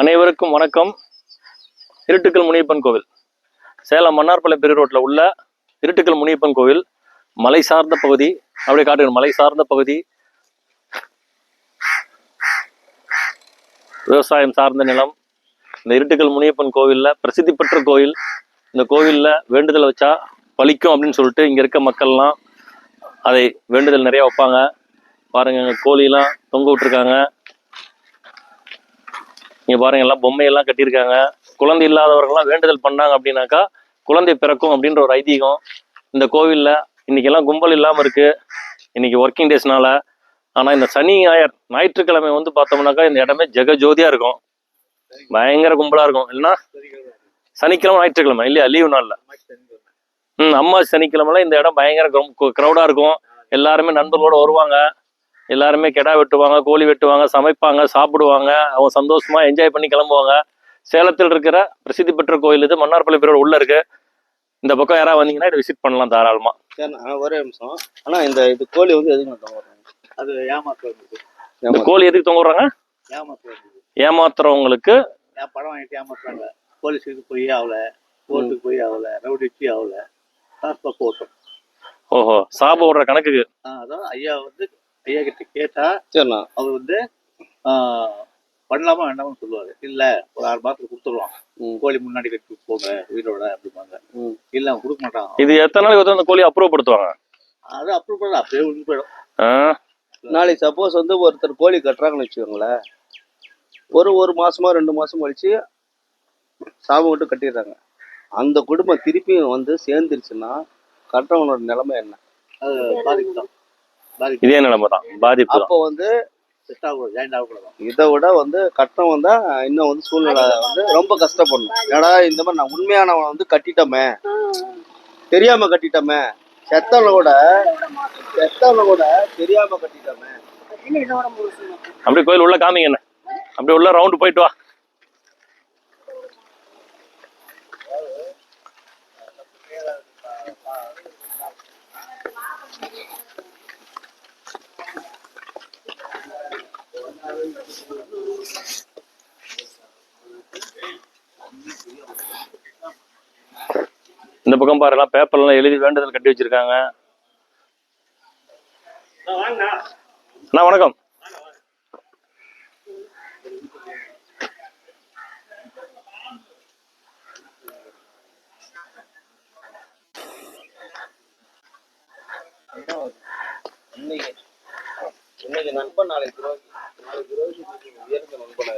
அனைவருக்கும் வணக்கம். இருட்டுக்கல் முனியப்பன் கோவில். சேலம் மன்னார்பாளையம் பெரிய ரோட்டில் உள்ள இருட்டுக்கல் முனியப்பன் கோவில் மலை சார்ந்த பகுதி அப்படியே காட்டுகிற மலை சார்ந்த பகுதி. விவசாயம் சார்ந்த நிலம். இந்த இருட்டுக்கல் முனியப்பன் கோவிலில் பிரசித்தி பெற்ற கோவில். இந்த கோவிலில் வேண்டுதல் வச்சா பலிக்கும் அப்படின்னு சொல்லிட்டு இங்கே இருக்க மக்கள்லாம் அதை வேண்டுதல் நிறையா வைப்பாங்க. பாருங்க கோழிலாம் தொங்க விட்டுருக்காங்க. இங்க பாருங்க எல்லாம் பொம்மையெல்லாம் கட்டியிருக்காங்க. குழந்தை இல்லாதவர்கள்லாம் வேண்டுதல் பண்ணாங்க அப்படின்னாக்கா குழந்தை பிறக்கும் அப்படின்ற ஒரு ஐதீகம். இந்த கோவில்ல இன்னைக்கு எல்லாம் கும்பல் இல்லாம இருக்கு. இன்னைக்கு ஒர்க்கிங் டேஸ்னால ஆனா இந்த சனி ஞாயிறு ஞாயிற்றுக்கிழமை வந்து பார்த்தோம்னாக்கா இந்த இடமே ஜெகஜோதியா இருக்கும். பயங்கர கும்பலா இருக்கும். இல்லைன்னா சனிக்கிழமை ஞாயிற்றுக்கிழமை இல்லையா? லீவு நாளில். ம் அம்மா சனிக்கிழமைல இந்த இடம் பயங்கர க்ரௌடாக இருக்கும். எல்லாருமே நண்பர்களோட வருவாங்க. எல்லாருமே கெடா வெட்டுவாங்க கோழி வெட்டுவாங்க சமைப்பாங்க சாப்பிடுவாங்க. அவங்க சந்தோஷமா என்ஜாய் பண்ணி கிளம்புவாங்க. சேலத்தில் இருக்கிற பிரசித்தி பெற்ற கோயில் இது. மன்னார்பள்ளி பேரோட உள்ள இருக்கு. இந்த பக்கம் யாராவது வந்தீங்கன்னா இதை விசிட் பண்ணலாம் தாராளமா. ஒரே நிமிஷம். ஆனா இந்த இது கோழி வந்து எதுக்கு அது ஏமாத்து வந்தது இந்த கோழி எதுக்கு தொங்க விடுறாங்க? ஏமாத்துறவங்களுக்கு படம் வாங்கிட்டு ஏமாத்துறாங்க. போலீஸுக்கு போய் ஆகல கோர்ட்டுக்கு போய் ஆகல ரவுடிச்சு ஆகல ஓஹோ சாப விடுற கணக்குக்கு. அதான் ஐயா வந்து ஐயா கிட்ட கேட்டா சரிண்ணா அவர் வந்து பண்ணலாமா வேண்டாமான்னு சொல்லுவாரு. இல்ல ஒரு ஆறு மாசத்துக்கு கொடுத்துருவான். கோழி முன்னாடி கட்டி போங்க உயிரோட அப்படிம்பாங்க. இல்ல அவன் கொடுக்க மாட்டான். இது எத்தனை நாளைக்கு வந்து அந்த கோழி அப்ரூவ் படுத்துவாங்க? அது அப்ரூவ் பண்ணல அப்படியே விழுந்து போயிடும்? நாளைக்கு சப்போஸ் வந்து ஒருத்தர் கோழி கட்டுறாங்கன்னு வச்சுக்கோங்களேன். ஒரு ஒரு மாசமா ரெண்டு மாசம் கழிச்சு சாபம் விட்டு கட்டிடுறாங்க. அந்த குடும்பம் திருப்பியும் வந்து சேர்ந்துருச்சுன்னா கட்டுறவனோட நிலைமை என்ன? அது இதே நிலைமை தான். பாதிப்பு அப்போ வந்து இதை விட வந்து கட்டவன் தான் இன்னும் வந்து சூழ்நிலை வந்து ரொம்ப கஷ்டப்படணும். ஏடா இந்த மாதிரி நான் உண்மையானவன் வந்து கட்டிட்டோமே. தெரியாம கட்டிட்டோமே. செத்தவனை கூட செத்தவனை கூட தெரியாம கட்டிட்டோமே. அப்படியே கோயில் உள்ள காமிங்க என்ன. அப்படியே உள்ள ரவுண்டு போயிட்டு வா. இந்த பக்கம் பாரு எல்லாம் பேப்பர்லாம் எழுதி வேண்டுதல் கட்டி வச்சிருக்காங்க. அண்ணா வணக்கம். இன்னைக்கு இன்னைக்கு நண்பன் நாளைக்கு நான்கு ரோஜுக்கு உயர்ந்த நண்பனாயிருக்கும்